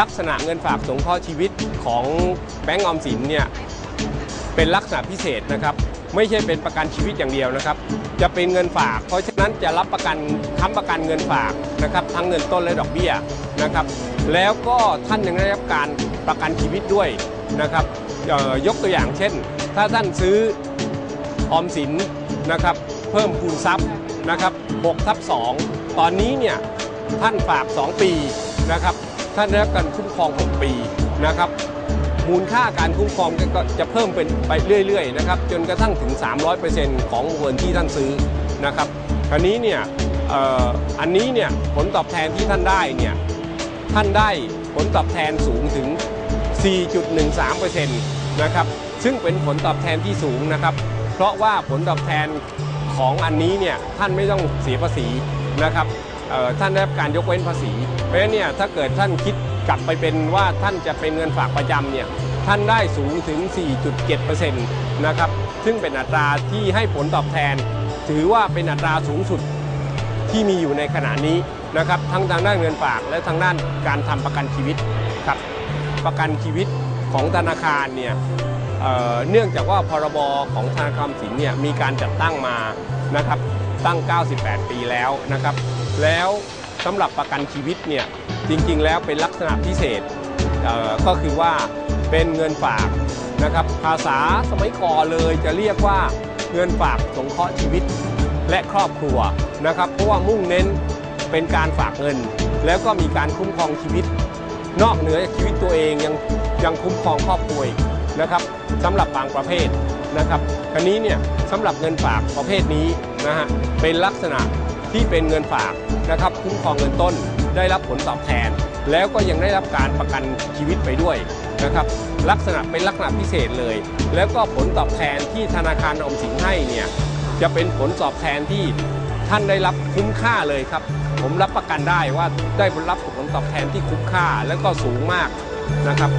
ลักษณะเงินฝากสงเคราะห์ชีวิตของแบงก์ออมสินเนี่ยเป็นลักษณะพิเศษนะครับ ไม่ใช่เป็นประกันชีวิตอย่างเดียวนะครับ จะเป็นเงินฝาก เพราะฉะนั้นจะรับประกันค้ำประกันเงินฝากนะครับ ทั้งเงินต้นและดอกเบี้ยนะครับ แล้วก็ท่านยังได้รับการประกันชีวิตด้วยนะครับยกตัวอย่างเช่น ถ้าท่านซื้อออมสินนะครับ เพิ่มคูณทรัพย์นะครับ6ทับ2ตอนนี้เนี่ยท่านฝาก 2 ปีนะครับ ท่านได้รับการคุ้มครอง 6 ปีนะครับ มูลค่าการคุ้มครองก็จะเพิ่มเป็นไปเรื่อยๆนะครับจนกระทั่งถึง 300%ของเงินที่ท่านซื้อนะครับคราวนี้เนี่ยอันนี้เนี่ยผลตอบแทนที่ท่านได้เนี่ยท่านได้ผลตอบแทนสูงถึง 4.13%นะครับซึ่งเป็นผลตอบแทนที่สูงนะครับ เพราะว่าผลตอบแทนของอันนี้เนี่ยท่านไม่ต้องเสียภาษีนะครับ ท่านได้รับการยกเว้นภาษี เพราะฉะนั้นเนี่ยถ้าเกิดท่านคิดกลับไปเป็นว่าท่านจะเป็นเงินฝากประจำเนี่ยท่านได้สูงถึง 4.7%นะครับซึ่งเป็นอัตราที่ให้ผลตอบแทน ถือว่าเป็นอัตราสูงสุดที่มีอยู่ในขณะนี้นะครับทั้งทางด้านเงินฝากและทางด้านการทำประกันชีวิตครับประกันชีวิตของธนาคารเนี่ยเเนื่องจากว่าพรบของธนาคารสินเนี่ยมีการจัดตั้งมานะครับตั้ง 98 ปีแล้วนะครับ แล้วสำหรับประกันชีวิตเนี่ยจริงๆ แล้วเป็นลักษณะพิเศษเก็คือว่าเป็นเงินฝากนะครับภาษาสมัยก่อนเลยจะเรียกว่าเงินฝากสงเคราะห์ชีวิตและครอบครัวนะครับเพราะว่ามุ่งเน้นเป็นการฝากเงิน แล้วก็มีการคุ้มครองชีวิต นอกเหนือจากชีวิตตัวเองยังยังคุ้มครองครอบครัวนะครับสำหรับบางประเภทนะครับคราวนี้เนี่ยสำหรับเงินฝากประเภทนี้นะฮะเป็นลักษณะ ที่เป็นเงินฝากนะครับคุ้มครองเงินต้นได้รับผลตอบแทน แล้วก็ยังได้รับการประกันชีวิตไปด้วยนะครับลักษณะเป็นลักษณะพิเศษเลย แล้วก็ผลตอบแทนที่ธนาคารออมสินให้เนี่ยจะเป็นผลตอบแทนที่ท่านได้รับคุ้มค่าเลยครับ ผมรับประกันได้ว่าได้ผลรับผลตอบแทนที่คุ้มค่าและก็สูงมากนะครับ